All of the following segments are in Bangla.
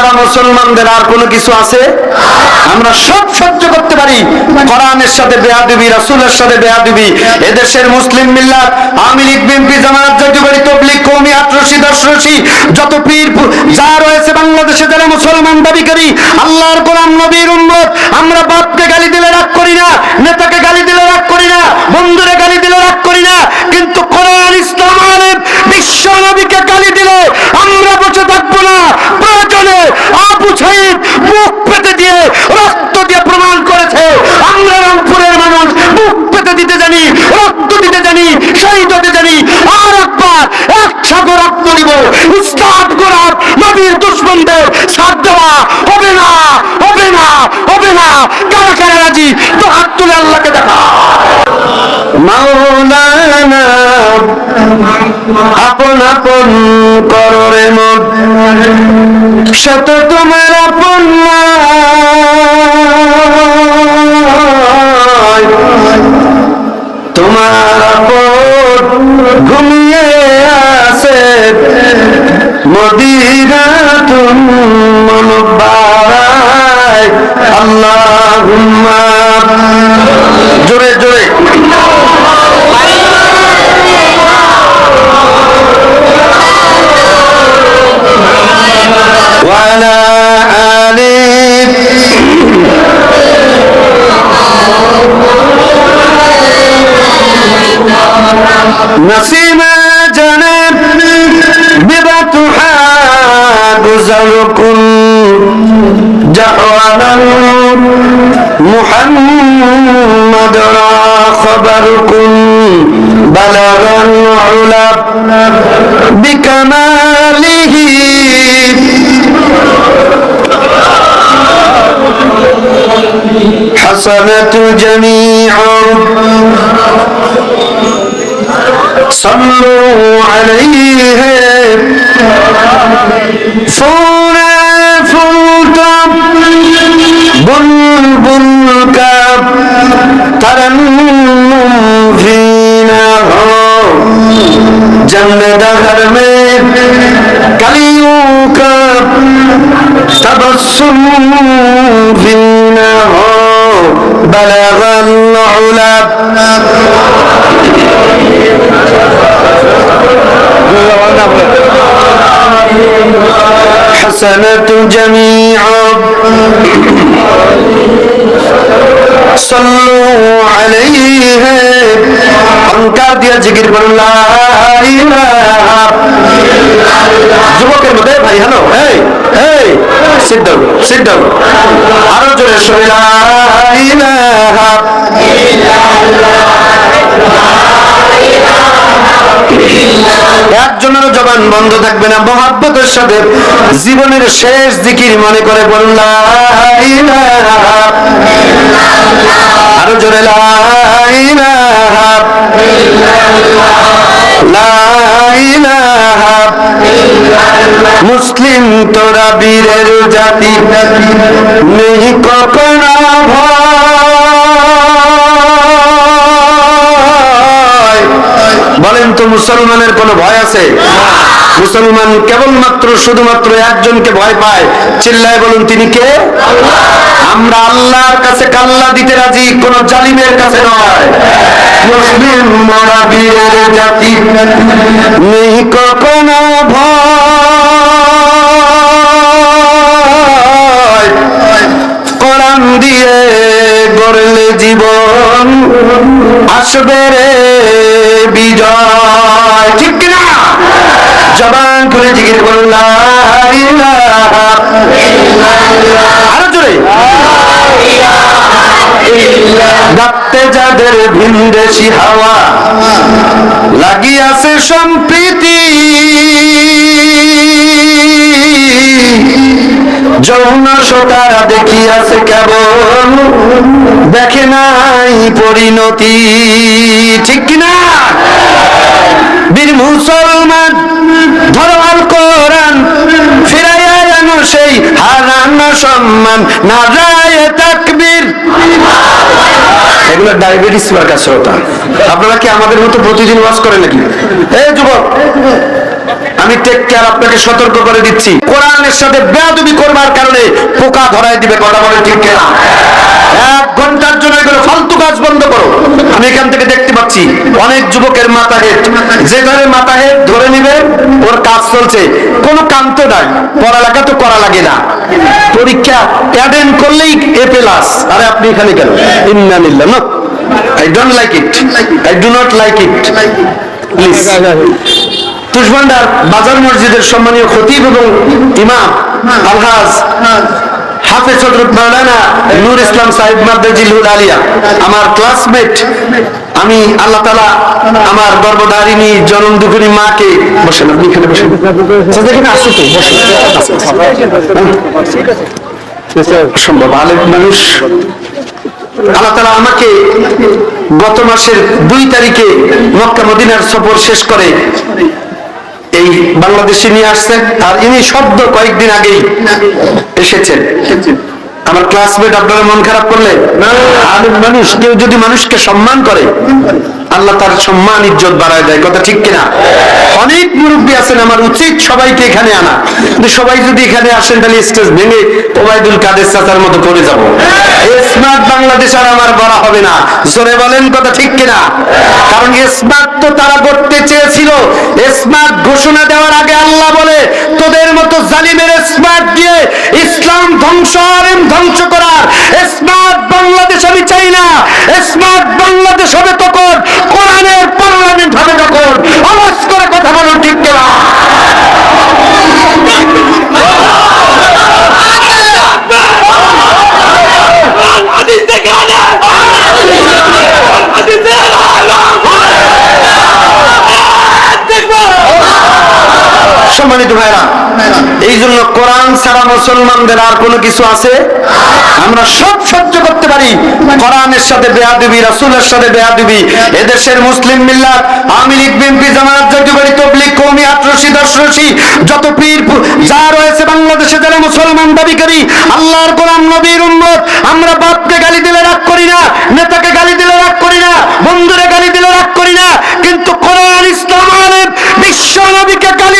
ছাড়া মুসলমানদের আর কোনো কিছু আছে, আমরা সব সহ্য করতে পারি। কোরআনের সাথে বেয়াদবি, রাসূলের সাথে বেয়াদবি, এদেশের মুসলিম মিল্লাত, আওয়ামী লীগ, বিএনপি জামাত জাতীয় বাড়ি তবলিগ, কওমি আটরশি দশরশি যত পীর, যা রয়েছে বাংলাদেশে যারা মুসলমান দাবিকারী আল্লাহর গোলাম নবীর উম্মত, আমরা বাপকে গালি দিলে রাগ করি না, নেতাকে গালি দিলে রাগ করি না, বন্ধুরে গালি দিলে রাগ করি না, কিন্তু কোরআন ইসলাম বিশ্ব নবীকে গালি দিলে আমরা বসে থাকব না প্রয়োজনে সাইদ মুখ পেতে দিয়ে রক্ত দিয়ে প্রমাণ করেছে। আমরা রংপুরের মানুষ, মুখ পেতে দিতে জানি, রক্ত দিতে জানি, শহীদ হতে জানি। আর একবার একসাথে রক্ত দিব। ইসলাম গোলাপ, নবীর দুশ্মনদের সাথ দেওয়া হবে না হবে না হবে না। কারা কারা রাজি? তো হাত তুলে আল্লাহকে দেখা। মাওলানা আপন আপন মন শত তোমার আপন। তোমার আপন ঘুমিয়ে আছে মদিনা তুম نصیبہ جنب ببا تحاد زلکن جعوانا محمد را خبركم بلغ العلب بکماله حسنة جميع صلوا عليه فورا فوتا بلبل کا ترنم بھی نہ ہو جنت گھر میں کلیوں کا تبسم بھی نہ ہو بلغ العلا حسنة جميعا صلوا عليه অহংকার দিয়ে জিকির করুন লা ইলাহা যুবকের মধ্যে ভাই হ্যালো এই এই সিট ডাউন সিট ডাউন আরো জোরে সরে লা ইলাহা একজনের জবান বন্ধ থাকবে না, মহাব্বতের সাথে জীবনের শেষ জিকির মনে করে বলুন আরও জোরে মুসলিম তোরা বীরের জাতি, নেই কখনো মুসলমানের কোনো ভয় আছে? মুসলমান কেবলমাত্র শুধুমাত্র একজনকে ভয় পায়। চিল্লায় বলুন, তিনি কে? আমরা আল্লাহর কাছে কাল্লা দিতে রাজি, কোন জালিমের কাছে নয়। মুসলিম মরা বীরের জাতি নেই কখনো ভয়। কোরআন দিয়ে গড়লে জীবন আসবে রে বিজয় ঠিক কিনা করুন ডাকতে যাদের ভিনদেশি হাওয়া লাগিয়াছে সম্প্রীতি যৌন সকারা দেখিয়াছে কেবল দেখে নাই পরিণতি। ঠিক কিনা? বীর মুসলমান, ধরো সম্মান না রায় তাকবীর। এগুলো ডায়াবেটিস মার্কা শ্রোতা আপনারা কি আমাদের মতো প্রতিদিন ওয়াজ করে নাকি? এই যুবক আমি টেক কেয়ার আপনাকে সতর্ক করে দিচ্ছি। কোরআনের সাথে বেয়াদবি করবার কারণে পোকা ধরায় দিবে, কথা বলে ঠিক কেনা? এক ঘণ্টার জন্য এগুলো ফালতু কাজ বন্ধ করো। আমি এখান থেকে দেখতে পাচ্ছি, অনেক যুবকের মাথা হেড যে ধরে মাথা হেড ধরে নিবে, ওর কাজ চলছে। কোনো কান্ত নাই, পড়ালেখা তো করা লাগে না। পরীক্ষা অ্যাটেন্ড করলেই এ প্লাস আরে আপনি এখানে কেন? ইন্নানিল্লাহ না। I don't like it I do not like it please Tushbhandar বাজার মসজিদের সম্মানীয় খতিব এবং ইমাম আলহাজ হাফেজ হজরত মাওলানা নূর ইসলাম সাহেব মাদ্দাজিলুল আলিয়া। আমার ক্লাসমেট আমি আল্লাহ তালা আমার গর্ভধারিণী জনম দুপুরি মাকে বসেন আপনি এখানে বসেন। আচ্ছা, এখানে আসো তো বসেন। সম্ভব আলেম মানুষ। আল্লাহ তালা আমাকে গত মাসের দুই তারিখে মক্কা মদিনার সফর শেষ করে। এই বাংলাদেশে নিয়ে আসছেন আর ইনি শব্দ কয়েকদিন আগেই এসেছেন। আমার ক্লাসমেট আপনারা মন খারাপ করলে? আলেম মানুষ, কেউ যদি মানুষকে সম্মান করে, আল্লাহ তার সম্মান, ইজ্জত বাড়ায় দেয়। কথা ঠিক কিনা? অনেক মুরব্বী আছেন, আমার উচিত সবাইকে এখানে আনা। সবাই যদি এখানে আসেন, তাহলে স্টেজ ভেঙে ওবায়দুল কাদের চাচার মতো করে যাব। স্মার্ট বাংলাদেশ আর আমার বলা হবে না। জোরে বলেন কথা ঠিক কিনা? কারণ স্মার্ট তো তারা করতে চেয়েছিল। স্মার্ট ঘোষণা দেওয়ার আগে আল্লাহ বলে, তোদের মতো জালিমের স্মার্ট দিয়ে ইসলাম ধ্বংস আর ধ্বংস করার। স্মার্ট বাংলাদেশ আমি চাই না। স্মার্ট বাংলাদেশ হবে তখন কোরআনের পার্লামেন্ট হবে তখন আওয়াজ করে কথা বলুন ঠিক কিনা সম্মানিত ভাইরা এই জন্য কোরআন ছাড়া মুসলমানদের আর কোনো কিছু আছে? আমরা সব সহ্য করতে পারি। কোরআনের সাথে বেয়াদবি, রাসূলের সাথে বেয়াদবি, এদেশের মুসলিম মিল্লাত যত পীর, যা রয়েছে বাংলাদেশে যারা মুসলমান দাবিকারী আল্লাহর গোলাম নবীর আমরা বাপকে গালি দিলে রাগ করি না, নেতাকে গালি দিলে রাগ করি না, বন্ধুরে গালি দিলে রাগ করি না, কিন্তু কোরআন ইসলাম বিশ্ব নবীকে গালি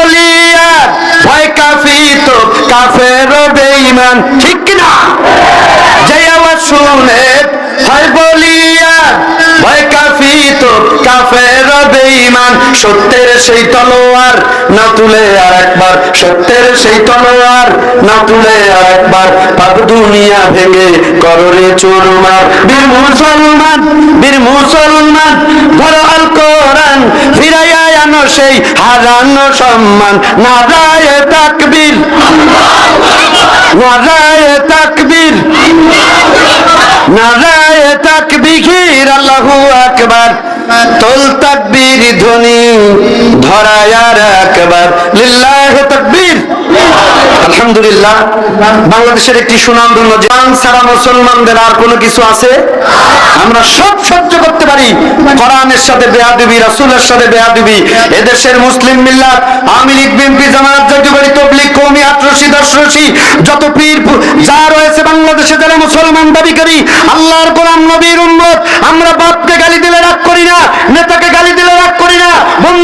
ঠিক কিনা? যাই আমার শুনে, হয় বলিয়া, ভয় কাফি তো কাফের বেঈমান। সত্যের সেই তলোয়ার না তুলে আর একবার। সত্যের সেই তলোয়ার না তুলে আর একবার। পাপ দুনিয়া ভেঙে কররে চুরমার বীর মুসলমান ধরো আল কোরআন ফিরাইয়া আনো সেই হারানো সম্মান। নারায় তাকবীর। নারায় তাকবীর। নারায় তাকবীর, আল্লাহু আকবার। তোল তাকবীর ধ্বনি ধরায় আর একবার লিল্লাহ তাকবীর। আলহামদুলিল্লাহ, বাংলাদেশের একটি সুনামধন্য জান ছাড়া মুসলমানদের আর কোনো কিছু আছে? আমরা সব সহ্য করতে পারি। কোরআনের সাথে বেয়াদবি, রাসূলের সাথে বেয়াদবি, এদেশের মুসলিম মিল্লাত, আওয়ামী লীগ, বিএনপি, জামায়াত জাতীয়বাদী তবলিগ, কওমি, আটরশি, দশরশি, যত পীর যা রয়েছে বাংলাদেশে যারা মুসলমান দাবিকারী আল্লাহর গোলাম নবীর উম্মত, আমরা বাপকে গালি দিলে রাগ করি না, নেতাকে গালি দিলে রাগ করি সাগর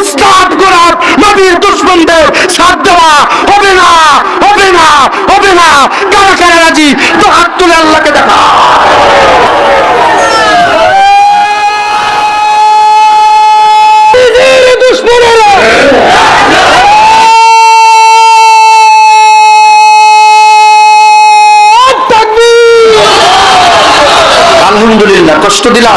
উস্তাদ গোলাপ নবীর দুশ্মনদের সাথ দেওয়া হবে না হবে না হবে না কারা কারা রাজি তো হাত তুলে আল্লাহকে দেখা আলহামদুলিল্লাহ কষ্ট দিলাম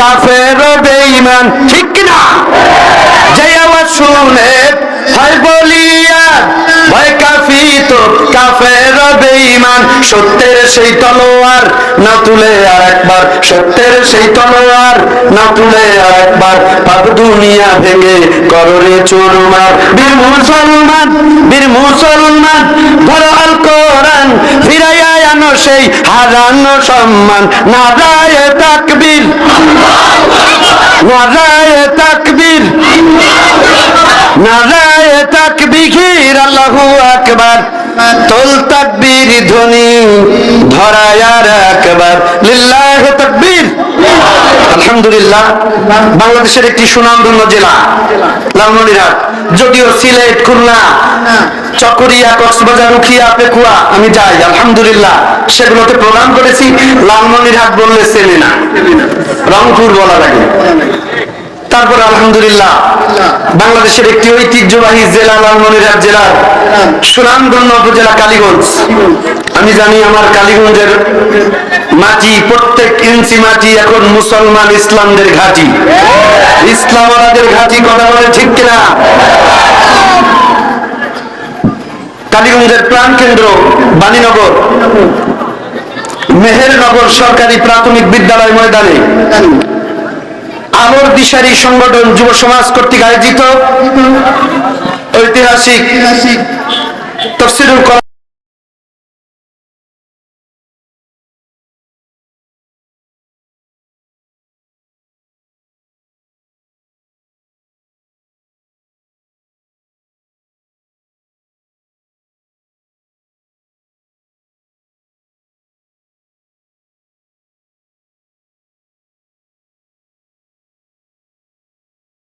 কাফের বেঈমান, ঠিক না যে আমার শুনে হাই বলিয়া ভয় কাফি তো কাফের বেঈমান, সত্যের সেই তলোয়ার না তুলে আর একবার সত্যের সেই তলোয়ার না তুলে আর একবার পাপ দুনিয়া ভেঙে কররে চুরমার বীর মুসলমান বীর মুসলমান সেই হারানো সম্মান। নারায়ে তাকবীর। নারায়ে তাকবীর। নারায়ে তাকবীর, আল্লাহু আকবার। তোল তাকবীর ধ্বনি ধরায় আর একবার। লিল্লাহ তাকবীর। আলহামদুলিল্লাহ, বাংলাদেশের একটি সুনামধন্য জেলা, লালমনিরহাট। যদিও সিলেট খুলনা চকরিয়া কক্সবাজার উখিয়া পেকুয়া আমি যাই আলহামদুলিল্লাহ। সেগুলোতে প্রদান করেছি লালমনিরহাট বললে চেনে না। রংপুর বলা লাগে তারপর আলহামদুলিল্লাহ বাংলাদেশের একটি ঐতিহ্যবাহী জেলা লালমনিরহাট জেলার সুনামধন্য উপজেলা কালীগঞ্জ। আমি জানি আমার কালীগঞ্জের মাটি প্রত্যেক ইঞ্চি মাটি এখন মুসলমান ইসলামদের ঘাঁটি। ইসলামদের ঘাঁটি কথা বলে ঠিক কিনা? কালীগঞ্জের প্রাণ কেন্দ্র বাণীনগর। মেহেরনগর সরকারি প্রাথমিক বিদ্যালয় ময়দানে। আমর দিশারি সংগঠন যুব সমাজ কর্তৃক আয়োজিত ঐতিহাসিক তফসিরুল